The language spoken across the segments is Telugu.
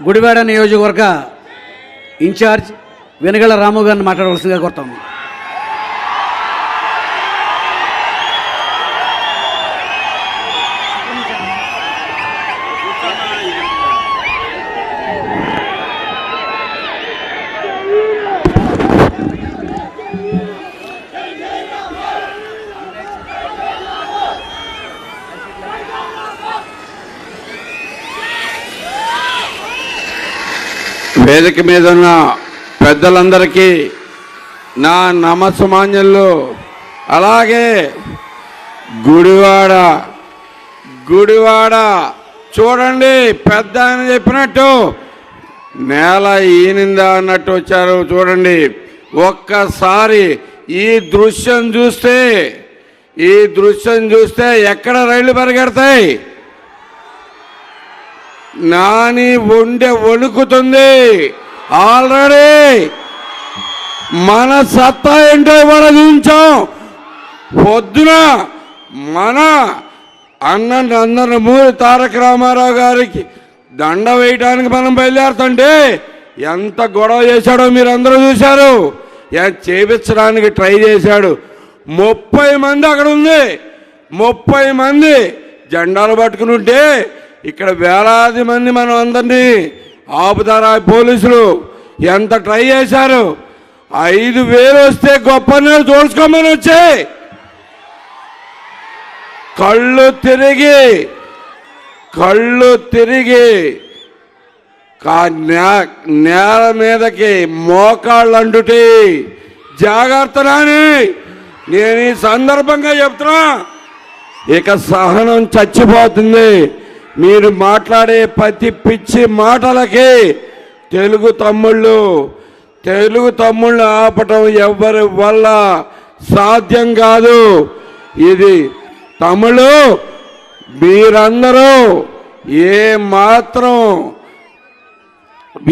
గుడివాడ నియోజకవర్గ ఇన్ఛార్జ్ వెనగల రాము గారిని మాట్లాడవలసిందిగా కోరుతాము వేదిక మీద ఉన్న పెద్దలందరికీ నా నమస్సమాన్యులు అలాగే గుడివాడ గుడివాడ చూడండి పెద్ద ఆయన చెప్పినట్టు నేల ఈనిందా అన్నట్టు వచ్చారు చూడండి. ఒక్కసారి ఈ దృశ్యం చూస్తే ఈ దృశ్యం చూస్తే ఎక్కడ రైళ్ళు పరిగెడతాయి? నాని ఉండె వణుకుతుంది ఆల్రెడీ మన సత్తా ఏంటో ఇవాళ చూపించాం. పొద్దున మన అన్న నందనమూరి తారక రామారావు గారికి దండ వేయడానికి మనం బయలుదేరుతుంటే ఎంత గొడవ చేశాడో మీరు అందరూ చూశారు చేపించడానికి ట్రై చేశాడు. ముప్పై మంది అక్కడ ఉంది. ముప్పై మంది జెండాలు పట్టుకుని ఉంటే ఇక్కడ వేలాది మంది మనం అందరినీ ఆపుతారా పోలీసులు? ఎంత ట్రై చేశారు? ఐదు వేలు వస్తే గొప్ప నీళ్ళు తోడుచుకోమని వచ్చాయి కళ్ళు తిరిగి కళ్ళు తిరిగి. కా- నే- నేల మీదకి మోకాళ్ళు అండుటి జాగ్రత్త నాని. నేను ఈ సందర్భంగా చెప్తున్నా ఇక సహనం చచ్చిపోతుంది. మీరు మాట్లాడే ప్రతి పిచ్చి మాటలకి తెలుగు తమ్ముళ్ళు తెలుగు తమ్ముళ్ళు ఆపటం ఎవ్వరి వల్ల సాధ్యం కాదు. ఇది తమిళు మీరందరూ ఏ మాత్రం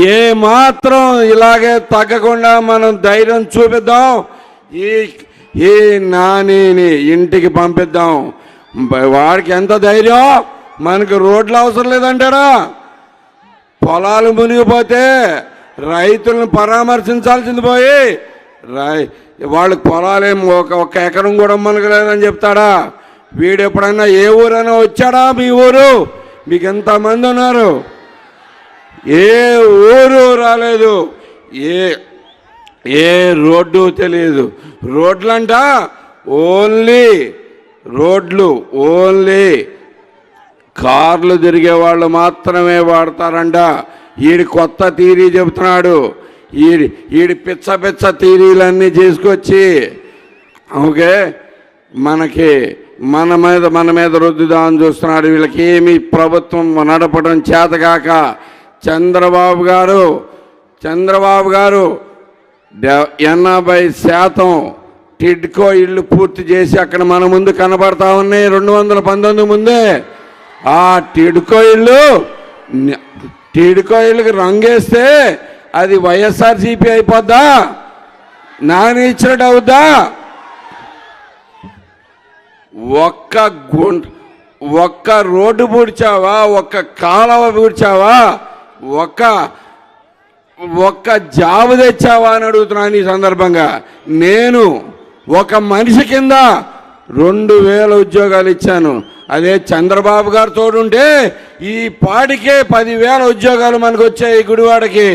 ఏ మాత్రం ఇలాగే తగ్గకుండా మనం ధైర్యం చూపిద్దాం. ఈ ఈ నానిని ఇంటికి పంపిద్దాం. వాడికి ఎంత ధైర్యం? మనకు రోడ్లు అవసరం లేదంటాడా పొలాలు మునిగిపోతే రైతులను పరామర్శించాల్సింది పోయి రై వాళ్ళకి పొలాలేం ఒక ఒక ఎకరం కూడా మనకు లేదని చెప్తాడా? వీడు ఎప్పుడైనా ఏ ఊరైనా వచ్చాడా మీ ఊరు? మీకు ఎంతమంది ఉన్నారు? ఏ ఊరు రాలేదు. ఏ ఏ రోడ్డు తెలియదు. రోడ్లంట ఓన్లీ రోడ్లు ఓన్లీ. కార్లు తిరిగే వాళ్ళు మాత్రమే వాడతారంట. ఈడి కొత్త థీరీ చెబుతున్నాడు. ఈడి ఈడి పిచ్చ పిచ్చ థీరీలన్నీ చేసుకొచ్చి ఓకే మనకి మన మీద మన మీద రుద్దుదామని చూస్తున్నాడు. వీళ్ళకి ఏమి ప్రభుత్వం నడపడం చేతగాక చంద్రబాబు గారు చంద్రబాబు గారు ఎనభై శాతం టిడ్కో ఇళ్ళు పూర్తి చేసి అక్కడ మన ముందు కనబడతా ఉన్నాయి. రెండు వందల పంతొమ్మిది ముందే. ఆ టిడ్కో ఇళ్ళు రంగేస్తే అది వైఎస్ఆర్సీపీ అయిపోద్దా? నాని ఇచ్చినట్టు అవుద్దా? ఒక్క గుంట ఒక్క రోడ్డు పూడ్చావా? ఒక్క కాలువ పూడ్చావా? ఒక్క ఒక్క జాబ్ తెచ్చావా అని అడుగుతున్నాను ఈ సందర్భంగా. నేను ఒక మనిషి కింద రెండు వేల ఉద్యోగాలు ఇచ్చాను. అదే చంద్రబాబు గారితో ఉంటే ఈ పాడికే పదివేల ఉద్యోగాలు మనకు వచ్చాయి గుడివాడకి.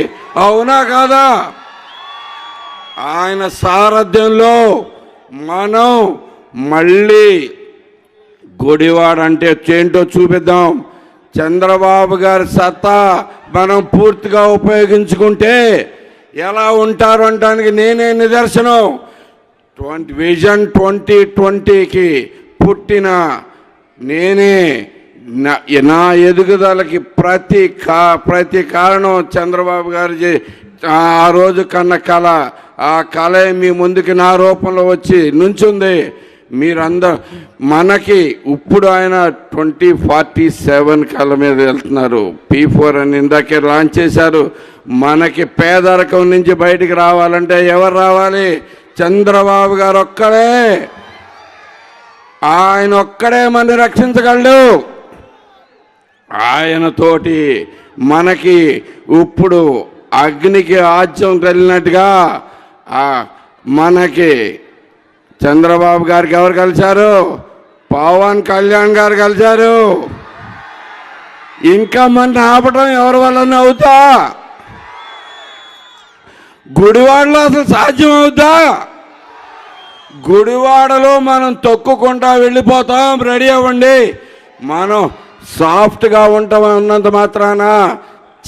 అవునా కాదా? ఆయన సారథ్యంలో మనం మళ్ళీ గుడివాడ అంటే ఏంటో చూపిద్దాం. చంద్రబాబు గారి సత్తా మనం పూర్తిగా ఉపయోగించుకుంటే ఎలా ఉంటారు అనడానికి నేనే నిదర్శనం. ట్వంటీ విజన్ ట్వంటీ ట్వంటీకి పుట్టిన నేనే నా- నా ఎదుగుదలకి ప్రతి కా ప్రతి కారణం చంద్రబాబు గారు చే- ఆ రోజు కన్న కళ ఆ కళ మీ ముందుకి నా రూపంలో వచ్చి నుంచుంది. మీరందరూ మనకి ఇప్పుడు ఆయన ట్వంటీ ఫార్టీ సెవెన్ కళ మీద వెళ్తున్నారు. పీ ఫోర్ అని ఇందాకే లాంచ్ చేశారు. మనకి పేదరికం నుంచి బయటికి రావాలంటే ఎవరు రావాలి? చంద్రబాబు గారు ఒక్కడే ఆయన ఒక్కడే మన రక్షించగలడు. ఆయనతోటి మనకి ఇప్పుడు అగ్నికి ఆజ్యం కలిగినట్టుగా మనకి చంద్రబాబు గారికి ఎవరు కలిశారు? పవన్ కళ్యాణ్ గారు కలిశారు. ఇంకా మన ఆపటం ఎవరి వల్ల అవుతా? గుడివాడలో అసలు సాధ్యం అవుతా? గుడివాడలో మనం తొక్కుకుంటా వెళ్ళిపోతాం. రెడీ అవ్వండి. మనం సాఫ్ట్గా ఉంటాం అన్నంత మాత్రాన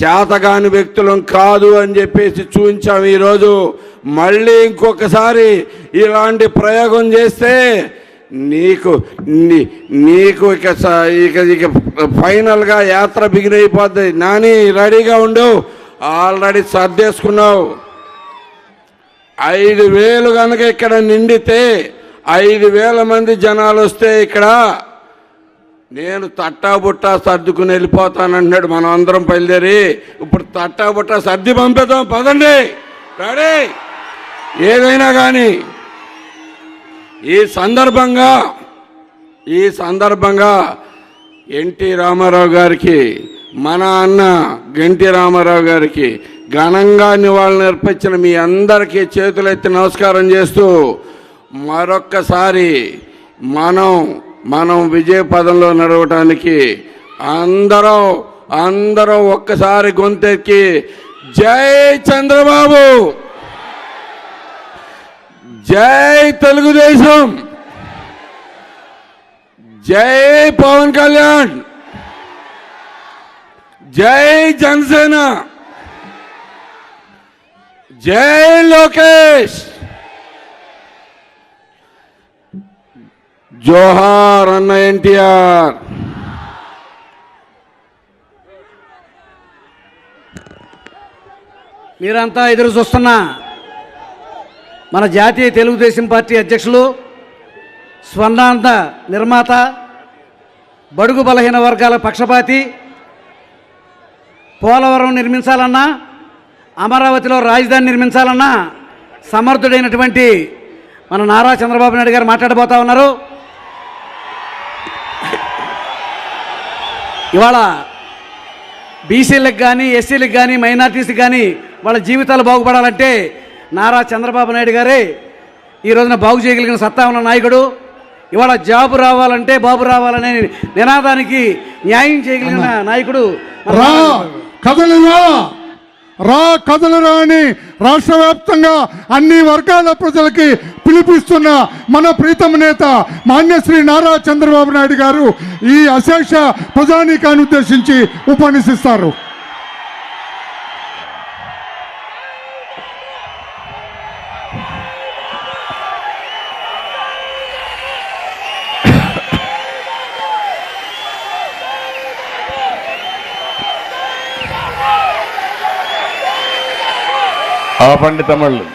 చేతగాని వ్యక్తులం కాదు అని చెప్పేసి చూపించాం ఈరోజు. మళ్ళీ ఇంకొకసారి ఇలాంటి ప్రయోగం చేస్తే నీకు నీ- నీకు ఇక స- ఇక ఇక ఫైనల్గా యాత్ర బిగిన్ అయిపోద్ది నాని రెడీగా ఉండు. ఆల్రెడీ సర్దేసుకున్నావు. ఐదు వేలు కనుక ఇక్కడ నిండితే ఐదు వేల మంది జనాలు వస్తే ఇక్కడ నేను తట్టా బుట్టా సర్దుకుని వెళ్ళిపోతానంటున్నాడు మనం అందరం బయలుదేరి. ఇప్పుడు తట్టా బుట్టా సర్ది పంపిద్దాం పదండి. రెడీ? ఏదైనా కానీ ఈ సందర్భంగా ఈ సందర్భంగా ఎన్టీ రామారావు గారికి మన అన్న గంటి రామారావు గారికి ఘనంగా నివాళులు అర్పించిన మీ అందరికీ చేతులెత్తి నమస్కారం చేస్తూ మరొక్కసారి మనం మనం విజయ పదంలో నడవటానికి అందరం అందరం ఒక్కసారి గొంతెక్కి జై చంద్రబాబు! జై తెలుగుదేశం! జై పవన్ కళ్యాణ్! జై జనసేన! జై లోకేష్! జోహార్ అన్న ఎన్టీఆర్! మీరంతా ఎదురు చూస్తున్న మన జాతీయ తెలుగుదేశం పార్టీ అధ్యక్షులు స్వర్ణాంత నిర్మాత బడుగు బలహీన వర్గాల పక్షపాతి పోలవరం నిర్మించాలన్నా అమరావతిలో రాజధాని నిర్మించాలన్నా సమర్థుడైనటువంటి మన నారా చంద్రబాబు నాయుడు గారు మాట్లాడబోతా ఉన్నారు. ఇవాళ బీసీలకు కానీ ఎస్సీలకు కానీ మైనార్టీస్కి కానీ వాళ్ళ జీవితాలు బాగుపడాలంటే నారా చంద్రబాబు నాయుడు గారే ఈ రోజున బాగు చేయగలిగిన సత్తా ఉన్న నాయకుడు. ఇవాళ జాబు రావాలంటే బాబు రావాలనే నినాదానికి న్యాయం చేయగలిగిన నాయకుడు కదలిరా. రా కదలరా అని రాష్ట్ర వ్యాప్తంగా అన్ని వర్గాల ప్రజలకి పిలిపిస్తున్న మన ప్రీతమ నేత మాన్యశ్రీ నారా చంద్రబాబు నాయుడు గారు ఈ అశేష ప్రజానీకాన్ని ఉద్దేశించి ఉపన్యసిస్తారు. ఆపండి తమిళ్ళు